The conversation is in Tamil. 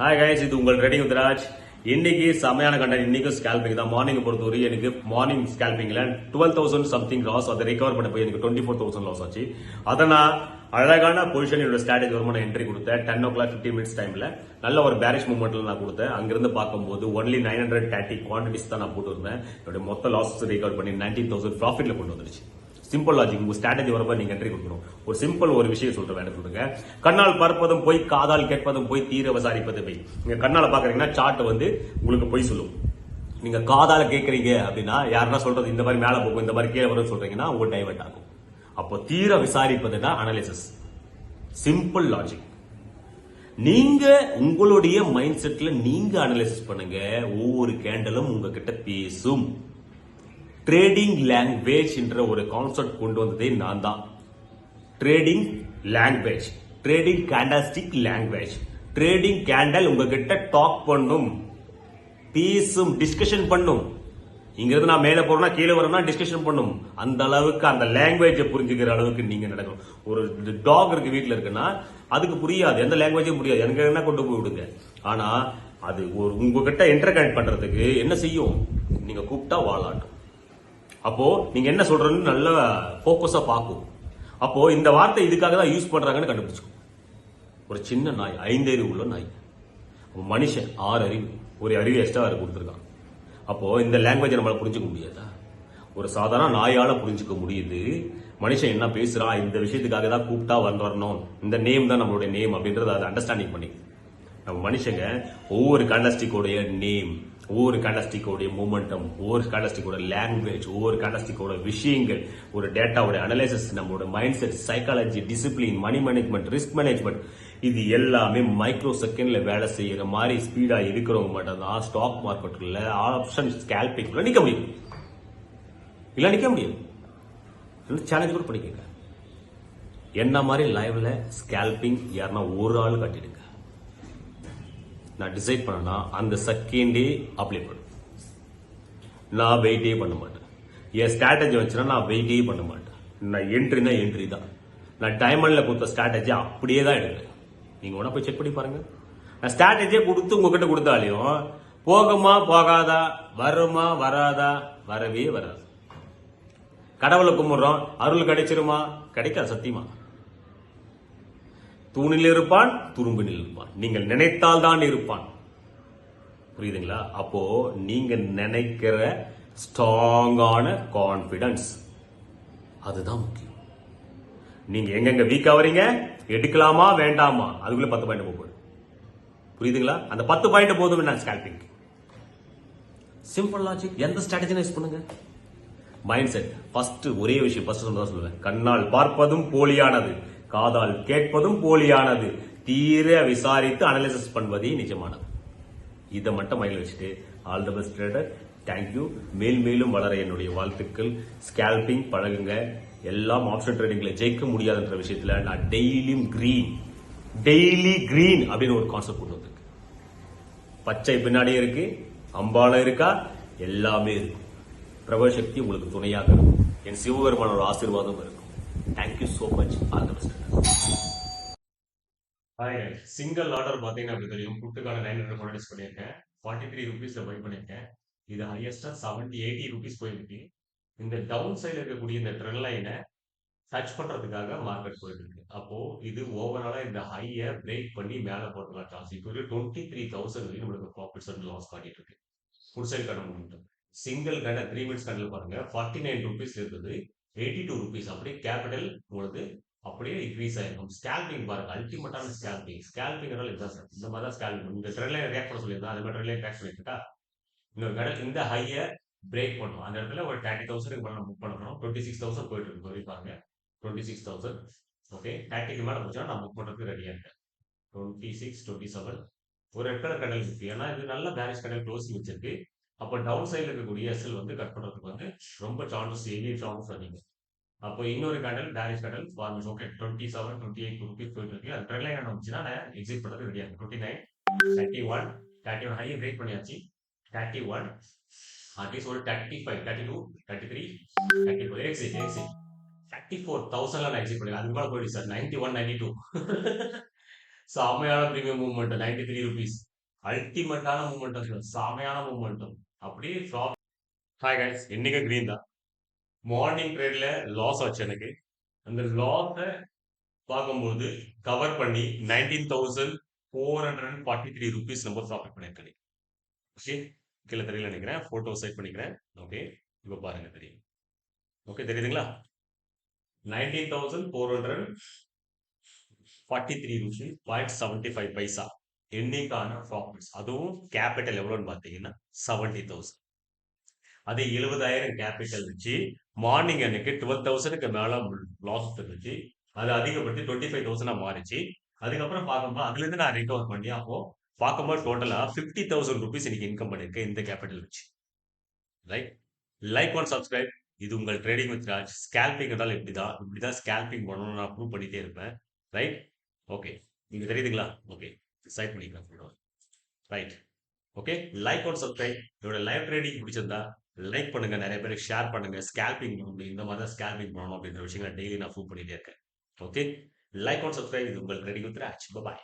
ஹாய் கைஸ் இது உங்கள் ரெடி உத்ராஜ் இன்னைக்கு செமையான கண்டென்ட் இன்னைக்கும் ஸ்கேல்பிங் தான். மார்னிங் பொறுத்தவரை எனக்கு மார்னிங் ஸ்கேல்பிங்ல டுவெல் தௌசண்ட் சம்திங் லாஸ் அதை ரிகவர் பண்ண போய் எனக்கு டுவெண்ட்டி ஃபோர் தௌசண்ட் லாஸ் ஆச்சு. அதை நான் அழகான பொசிஷன் என்னோட ஸ்ட்ராட்டஜி வருமா நான் என்ட்ரி கொடுத்தேன். Ten o'clock fifty minutes டைம்ல நல்ல ஒரு பேரிஷ் மூமெண்ட்ல நான் கொடுத்தேன். அங்கிருந்து பார்க்கும்போது only nine hundred thirty quantities தான் நான் போட்டு இருந்தேன் என்னோட மொத்த லாஸ் ரிகவர் பண்ணி நைன்டீன் தௌசண்ட் ப்ராஃபிட்ல கொண்டு வந்துருச்சு சிம்பிள் லாஜிக் உங்க ஸ்ட்ராட்டஜி வரப்ப நீங்க என்ட்ரி கொடுக்கணும். ஒரு சிம்பிள் ஒரு விஷயம் சொல்றேன் வேணும் சொல்லுங்க. கண்ணால் பார்ப்பதும் போய் காதால் கேட்பதும் போய் தீர விசாரிப்பது போய். நீங்க கண்ணால பாக்குறீங்கன்னா சார்ட் வந்து உங்களுக்கு போய் சொல்லும். நீங்க காதால கேட்கறீங்க அப்படின்னா யாருன்னா சொல்றது இந்த மாதிரி மேல போகும் இந்த மாதிரி கீழே வரும் சொல்றீங்கன்னா உங்க டைவர்ட் ஆகும். அப்போ தீர விசாரிப்பதுனா அனாலிசிஸ் சிம்பிள் லாஜிக் நீங்க உங்களுடைய மைண்ட் செட்ல நீங்க அனலைசிஸ் பண்ணுங்க. ஒவ்வொரு கேண்டலும் உங்ககிட்ட பேசும். ட்ரேடிங் லாங்குவேஜ் என்ற ஒரு கான்செப்ட் கொண்டு வந்ததே நான் தான். Trading language trading candlestick language trading candle உங்ககிட்ட டாக் பண்ணும் பேசும் டிஸ்கஷன் பண்ணும். இங்கிருந்து நான் மேலே போறேன்னா கீழே வரேன்னா டிஸ்கஷன் பண்ணும். அந்த அளவுக்கு அந்த லாங்குவேஜை புரிஞ்சுக்கிற அளவுக்கு நீங்க நடக்கணும். ஒரு டாக் இருக்கு வீட்டில் இருக்குன்னா அதுக்கு புரியாது. எந்த லாங்குவேஜும் புரியாது. எனக்கு என்ன கொண்டு போய் விடுங்க? ஆனா அது ஒரு உங்ககிட்ட இன்டர் பண்றதுக்கு என்ன செய்யும்? நீங்க கூப்பிட்டா வாழாட்டும் அப்போ நீங்க என்ன சொல்றதுன்னு நல்லா போக்கஸா பார்க்கும். அப்போ இந்த வார்த்தை இதுக்காக தான் யூஸ் பண்றாங்கன்னு கண்டுபிடிச்சுக்கும். ஒரு சின்ன நாய் ஐந்தறிவு உள்ள நாய் மனுஷன் ஆறு அறிவு ஒரு அறிவு எக்ஸ்ட்ரா அவர் கொடுத்துருக்கான். அப்போ இந்த லாங்குவேஜ் நம்மளால புரிஞ்சுக்க முடியாதா? ஒரு சாதாரண நாயால புரிஞ்சுக்க முடியுது. மனுஷன் என்ன பேசுறான் இந்த விஷயத்துக்காக தான் கூப்பிட்டா வந்து வரணும். இந்த நேம் தான் நம்மளுடைய நேம் அப்படின்றத அதை அண்டர்ஸ்டாண்டிங் பண்ணி. நம்ம மனுஷங்க ஒவ்வொரு கண்டஸ்டிக்கோடைய நேம் ஒவ்வொரு கண்டஸ்டிக்கோடைய மூமெண்டம் ஒவ்வொரு கேண்டஸ்டிக்கோட லாங்குவேஜ் ஒவ்வொரு கண்டஸ்டிக்கோட விஷயங்கள் ஒரு டேட்டாவோட அனலைசிஸ் நம்மளோட mind set psychology discipline money management risk management இது எல்லாமே மைக்ரோ செகண்ட்ல வேலை செய்யற மாதிரி ஸ்பீடா இருக்கிறவங்க மட்டும் தான் ஸ்டாக் மார்க்கெட்டுல ஆப்ஷன் ஸ்கேல்பிங்ல நிக்க முடியும். இல்ல நிக்க முடியும் சேலஞ்ச் கூட பண்ணிக்கங்க. என்ன மாதிரி லைவ்ல ஸ்கேல்பிங் யாருன்னா ஒரு ஆள் கட்டிடுங்க. நான் டிசைட் பண்ணனா அந்த செகண்டே அப்ளை பண்ணுவேன் நான் வெயிட்டே பண்ண மாட்டேன். என் ஸ்ட்ராட்டஜி வச்சுன்னா நான் வெயிட்டே பண்ண மாட்டேன். நான் என்ட்ரினா என்ட்ரி தான். நான் டைமண்டில் கொடுத்த ஸ்ட்ராட்டஜி அப்படியே தான் எடுக்கிறேன் நீங்கள் உடனே போய் செக் பண்ணி பாருங்கள் நான் ஸ்ட்ராட்டஜியை கொடுத்து உங்ககிட்ட கொடுத்தாலையும் போகுமா போகாதா வருமா வராதா வரவே வராது. கடவுளை கும்பிட்றோம் அருள் கிடைச்சிருமா? கிடைக்காது சத்தியமா. தூணில் இருப்பான் துரும்பினில் இருப்பான். நீங்கள் நினைத்தால் தான் இருப்பான். புரியுதுங்களா? அப்போ நீங்க நினைக்கிற ஸ்ட்ராங்கான கான்பிடன்ஸ் அதுதான் முக்கியம். நீங்க எங்கெங்க வீக் வரீங்க எடுக்கலாமா வேண்டாமா? அதுக்குள்ள பத்து பாயிண்ட் போகுது புரியுதுங்களா? அந்த பத்து பாயிண்ட் போதும் நான் ஸ்கேல்பிங் சிம்பிள் லாஜிக் எந்த ஸ்ட்ராட்டஜி யூஸ் பண்ணுங்க? மைண்ட் செட் ஃபர்ஸ்ட் ஒரே விஷயம் ஃபர்ஸ்ட் சொல்றதா சொல்லுவேன். கண்ணால் பார்ப்பதும் போலியானது. காதால் கேட்பதும் போலியானது. தீர விசாரித்து அனலிசிஸ் பண்ணுவதே நிஜமானது. இதை மட்டும் மயில் வச்சுட்டு all the best trader thank you மேல் மேலும் வளர என்னுடைய வாழ்த்துக்கள். ஸ்கேல்பிங் பழகுங்க. எல்லாம் ஆப்ஷன் ட்ரேடிங்ல ஜெயிக்க முடியாதுன்ற விஷயத்துல நான் டெய்லியும் கிரீன் டெய்லி கிரீன் அப்படின்னு ஒரு கான்செப்ட் கொண்டு வந்திருக்கு. பச்சை பின்னாடியே இருக்கு அம்பாலம் இருக்கா? எல்லாமே இருக்கும். பிரபசக்தி உங்களுக்கு துணையாக இருக்கும். என் சிவபெருமானோட ஆசீர்வாதம் இருக்கும். Thank you so much all the best hi single order பார்த்தீங்கன்னா அப்படி தெரியும். ஃபுட்டுக்கான நைன் ஹண்ட்ரட் மானிட்ஸ் பண்ணியிருக்கேன். ஃபார்ட்டி த்ரீ ருபீஸில் பை பண்ணியிருக்கேன். இது ஹையஸ்டா செவன்டி எயிட்டி ருபீஸ் போயிருக்கு. இந்த டவுன் சைடில் இருக்கக்கூடிய இந்த ட்ரெண்ட் லைனை டச் பண்றதுக்காக மார்க்கெட் போயிட்டு இருக்கு அப்போ இது ஓவராலாக இந்த ஹையை பிரேக் பண்ணி மேலே போட்டுக்கலாம் சான்ஸ் இப்போ டுவெண்ட்டி த்ரீ தௌசண்ட் வரைக்கும் நம்மளுக்கு ப்ராஃபிட்ஸ் அண்ட் லாஸ் காட்டிட்டு இருக்கு ஃபுட் சைட் கடை மூமெண்ட் சிங்கிள் கடை த்ரீ மினிட்ஸ் கடையில் பாருங்க. ஃபார்ட்டி நைன் ருபீஸ் இருக்குது எயிட்டி டூ ருபீஸ் அப்படியே கேபிட்டல் உங்களுக்கு அப்படியே இன்க்ரீஸ் ஆயிருக்கும் ஸ்கேல்பிங் பாருங்க அல்டிமேட்டான ஸ்கேல்பிங் ஸ்கேல்பிங் இதுதான் சார் இந்த மாதிரி தான் ஸ்கேல்பிங் இந்த ட்ரெயிலே ரியாக்ட் பண்ண சொல்லியிருந்தா அது மாதிரி ட்ரெண்ட் ரியாக்ட் பண்ணிருக்கா இன்னொரு கடல் இந்த ஹையை பிரேக் பண்ணும். அந்த இடத்துல ஒரு தேர்ட்டி தௌசண்ட் மேலே புக் பண்ணணும் டுவெண்ட்டி சிக்ஸ் தௌசண்ட் போயிட்டு இருக்கு. சொல்லி பாருங்க. டுவெண்ட்டி சிக்ஸ் தௌசண்ட் ஓகே தேர்ட்டிக்கு மேலே போச்சுன்னா நான் புக் பண்ணுறதுக்கு ரெடியாக இருக்கேன். டுவெண்ட்டி சிக்ஸ் டுவெண்ட்டி செவன் ஒரு ரெட் கலர் கடல் இருக்கு. ஏன்னா இது நல்ல பேரிஷ் கடல் க்ளோஸிங் வச்சிருக்கு. அப்போ டவுன் சைடில் இருக்கக்கூடிய எஸ்எல் வந்து கட் பண்ணுறதுக்கு வந்து ரொம்ப சான்சஸ் ஹெவி சான்சஸ் அதிகம் அப்போ இன்னொரு கடல் டேரிஷ் கடல் ஃபார்மஸ் okay twenty seven twenty eight rupees போயிட்டு இருக்கு. அது ட்ரெண்ட் லைன் வந்துச்சுன்னா நான் எக்ஸிட் பண்ணுறது ரெடியாக twenty nine thirty one thirty one ஹையை break பண்ணியாச்சு. தேர்ட்டி ஒன் அட்லீஸ்ட் ஒரு thirty five thirty two thirty three thirty four exit exit thirty four தௌசண்ட்ல நான் எக்ஸிட் பண்ணி அது மேலே போயிடுச்சு sir ninety one ninety two செமையான premium movement ninety three rupees அல்டிமேட்டான movement சாமையான மூவ்மெண்ட்டும் அப்படியே ஃப்ராப் ஹாய் கைஸ் இன்னைக்கு கிரீன் தான். மார்னிங் ட்ரேட்ல லாஸ் ஆச்சு எனக்கு. அந்த லாஸை பார்க்கும்போது கவர் பண்ணி nineteen thousand four hundred and forty three rupees நம்ம ப்ராஃபிட் பண்ணியிருக்கேன். ஓகே கீழே தெரியல நினைக்கிறேன். ஃபோட்டோ செட் பண்ணிக்கிறேன். ஓகே இப்போ பாருங்க தெரியும். ஓகே தெரியுதுங்களா? Nineteen thousand four hundred forty three rupees point seventy five paisa என்னைக்கான profits அதுவும் கேபிட்டல் எவ்வளோன்னு பார்த்தீங்கன்னா செவன்டி தௌசண்ட் அது எழுபதாயிரம் கேபிட்டல் வச்சு மார்னிங் அன்னைக்கு டுவெல் தௌசண்ட்க்கு மேலே லாஸ் இருந்துச்சு. அது அதிகப்படுத்தி டுவெண்ட்டி ஃபைவ் தௌசண்டாக மாறிச்சு. அதுக்கப்புறம் பார்க்கும்போது அதுலேருந்து நான் ரிகவர் பண்ணி அப்போ பார்க்கும்போது டோட்டலாக ஃபிஃப்டி தௌசண்ட் ருபீஸ் இன்னைக்கு இன்கம் பண்ணியிருக்கேன் இந்த கேபிட்டல் வச்சு. ரைட் லைக் ஒன் சப்ஸ்கிரைப் இது உங்கள் ட்ரேடிங் வித் ராஜ் ஸ்கேல்பிங் இருந்தாலும் இப்படி தான் இப்படி தான் ஸ்கேல்பிங் பண்ணணும்னு நான் ப்ரூவ் பண்ணிட்டே இருப்பேன். ரைட் ஓகே நீங்க தெரியுதுங்களா? ஓகே சைட் பண்ணிக்கலாம். Right okay like and subscribe இதோட லைவ் ட்ரேடிங் பிடிச்சிருந்தா லைக் பண்ணுங்க. நிறைய பேருக்கு ஷேர் பண்ணுங்க. ஸ்கேல்பிங் இந்த மாதிரி தான் ஸ்கேல்பிங் பண்ணணும் அப்படின்ற விஷயங்களை டெய்லி நான் ஃபோன் பண்ணிட்டே இருக்கேன். ஓகே லைக் அண்ட் சப்ஸ்கிரைப் இது உங்கள் ட்ரேடிங் வித் ராஜ் பாய்